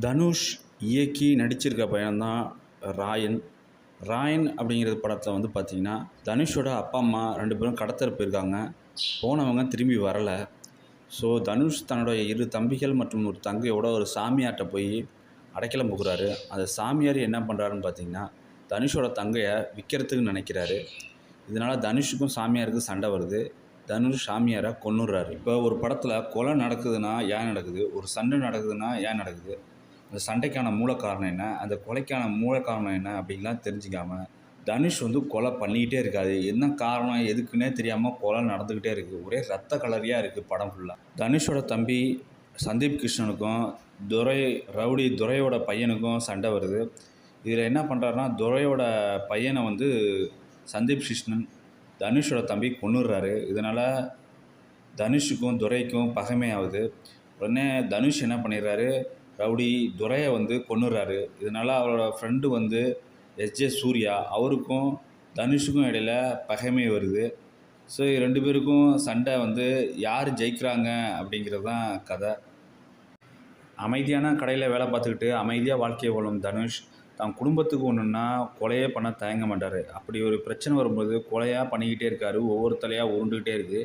தனுஷ் இயக்கி நடிச்சிருக்க பையன்தான் ராயன். ராயன் அப்படிங்கிற படத்தில் வந்து பார்த்திங்கன்னா தனுஷோட அப்பா அம்மா ரெண்டு பேரும் கடத்தல் போயிருக்காங்க. போனவங்க திரும்பி வரலை. ஸோ தனுஷ் தன்னோட இரு தம்பிகள் மற்றும் ஒரு தங்கையோட ஒரு சாமியார்கிட்ட போய் அடைக்கலம் போகிறாரு. அந்த சாமியார் என்ன பண்ணுறாருன்னு பார்த்தீங்கன்னா தனுஷோட தங்கையை விற்கிறதுக்கு நினைக்கிறாரு. இதனால் தனுஷுக்கும் சாமியாருக்கும் சண்டை வருது. தனுஷ் சாமியாரை கொன்னுடுறாரு. இப்போ ஒரு படத்தில் கொலை நடக்குதுன்னா ஏன் நடக்குது? ஒரு சண்டை நடக்குதுன்னா ஏன் நடக்குது? அந்த சண்டைக்கான மூல காரணம் என்ன? அந்த கொலைக்கான மூல காரணம் என்ன அப்படின்லாம் தெரிஞ்சுக்காம தனுஷ் வந்து கொலை பண்ணிக்கிட்டே இருக்காது என்ன காரணம்? எதுக்குன்னே தெரியாமல் கொலை நடந்துக்கிட்டே இருக்குது ஒரே ரத்த கலரியாக இருக்குது படம் ஃபுல்லாக தனுஷோட தம்பி சந்தீப் கிருஷ்ணனுக்கும் துரை ரவுடி துரையோட பையனுக்கும் சண்டை வருது. இதில் என்ன பண்ணுறாருன்னா துரையோட பையனை வந்து சந்தீப் கிருஷ்ணன் தனுஷோட தம்பி கொன்னுடுறாரு. இதனால் தனுஷுக்கும் துரைக்கும் பகைமையாகுது. உடனே தனுஷ் என்ன பண்ணிடுறாரு? ரவுடி துரையை வந்து கொன்னுடுறாரு இதனால் அவரோட ஃப்ரெண்டு வந்து எஸ்ஜே சூர்யா அவருக்கும் தனுஷுக்கும் இடையில பகைமை வருது. ஸோ ரெண்டு பேருக்கும் சண்டை வந்து யார் ஜெயிக்கிறாங்க அப்படிங்கிறது தான் கதை. அமைதியான கடையில் வேலை பார்த்துக்கிட்டு அமைதியாக வாழ்க்கையை வாழும் தனுஷ் தான் குடும்பத்துக்கு ஒன்றுன்னா கொலையே பண்ண தயங்க மாட்டார். அப்படி ஒரு பிரச்சனை வரும்போது கொலையாக பண்ணிக்கிட்டே இருக்கார். ஒவ்வொரு தலையாக உருண்டுக்கிட்டே இருக்குது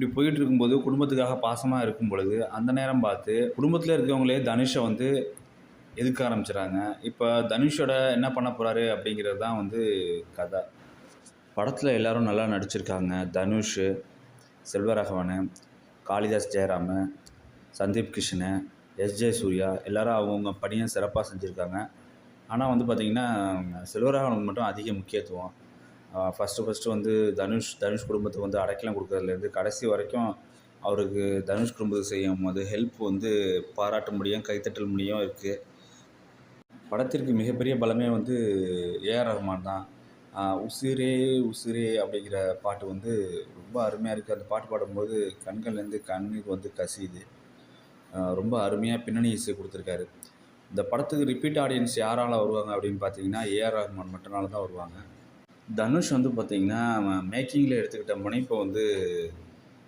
இப்படி போயிட்டு இருக்கும்போது குடும்பத்துக்காக பாசமாக இருக்கும் பொழுது அந்த நேரம் பார்த்து குடும்பத்தில் இருக்கவங்களே தனுஷை வந்து எதுக்க ஆரம்பிச்சிடுறாங்க இப்போ தனுஷோட என்ன பண்ண போகிறாரு அப்படிங்கிறது தான் வந்து கதை. படத்தில் எல்லோரும் நல்லா நடிச்சிருக்காங்க. தனுஷ் செல்வராகவன் காளிதாஸ் ஜெயராம சந்தீப் கிருஷ்ணன் எஸ்ஜே சூர்யா எல்லோரும் அவங்கவுங்க பணியை சிறப்பாக செஞ்சுருக்காங்க. ஆனால் வந்து பார்த்திங்கன்னா செல்வராகவனுக்கு மட்டும் அதிக முக்கியத்துவம். ஃபஸ்ட்டு ஃபஸ்ட்டு வந்து தனுஷ் தனுஷ் குடும்பத்துக்கு வந்து அடைக்கலம் கொடுக்குறதுலேருந்து கடைசி வரைக்கும் அவருக்கு தனுஷ் குடும்பத்துக்கு செய்யும் அது ஹெல்ப் வந்து பாராட்ட முடியும் கைத்தட்டல் முடியும் இருக்குது படத்திற்கு மிகப்பெரிய பலமே வந்து ஏஆர் ரஹ்மான் தான். உசிரே உசிரே அப்படிங்கிற பாட்டு வந்து ரொம்ப அருமையாக இருக்குது அந்த பாட்டு பாடும்போது கண்கள்லேருந்து கண்ணீர் வந்து கசியுது. ரொம்ப அருமையாக பின்னணி இசை கொடுத்துருக்காரு. இந்த படத்துக்கு ரிப்பீட் ஆடியன்ஸ் யாரால் வருவாங்க அப்படின்னு பார்த்தீங்கன்னா ஏஆர் ரஹ்மான் மட்டும்னால தான் வருவாங்க. தனுஷ் வந்து பார்த்திங்கன்னா மேக்கிங்கில் எடுத்துக்கிட்ட முனைப்பை வந்து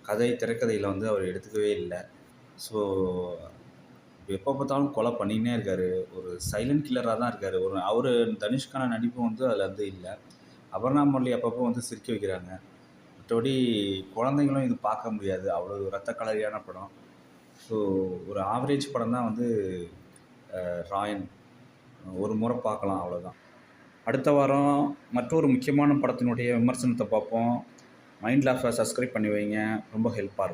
கதை திரைக்கதையில் வந்து அவர் எடுத்துக்கவே இல்லை. ஸோ எப்போ பார்த்தாலும் கொலை பண்ணிக்கினே இருக்கார். ஒரு சைலண்ட் கில்லராக தான் இருக்கார். ஒரு அவர் தனுஷ்கான நடிப்பு வந்து அதில் வந்து இல்லை. அபர்ணா முரளி அப்பப்போ வந்து சிரிக்க வைக்கிறாங்க. மற்றபடி குழந்தைங்களும் இது பார்க்க முடியாது. அவ்வளோ ரத்த கலரியான படம். ஸோ ஒரு ஆவரேஜ் படம் தான் வந்து ராயன். ஒரு முறை பார்க்கலாம் அவ்வளோதான் அடுத்த வாரம் மற்றொரு முக்கியமான படத்தினுடைய விமர்சனத்தை பார்ப்போம். மைண்ட் லாஃபை சப்ஸ்கிரைப் பண்ணி வைங்க. ரொம்ப ஹெல்ப்பாக இருக்கும்.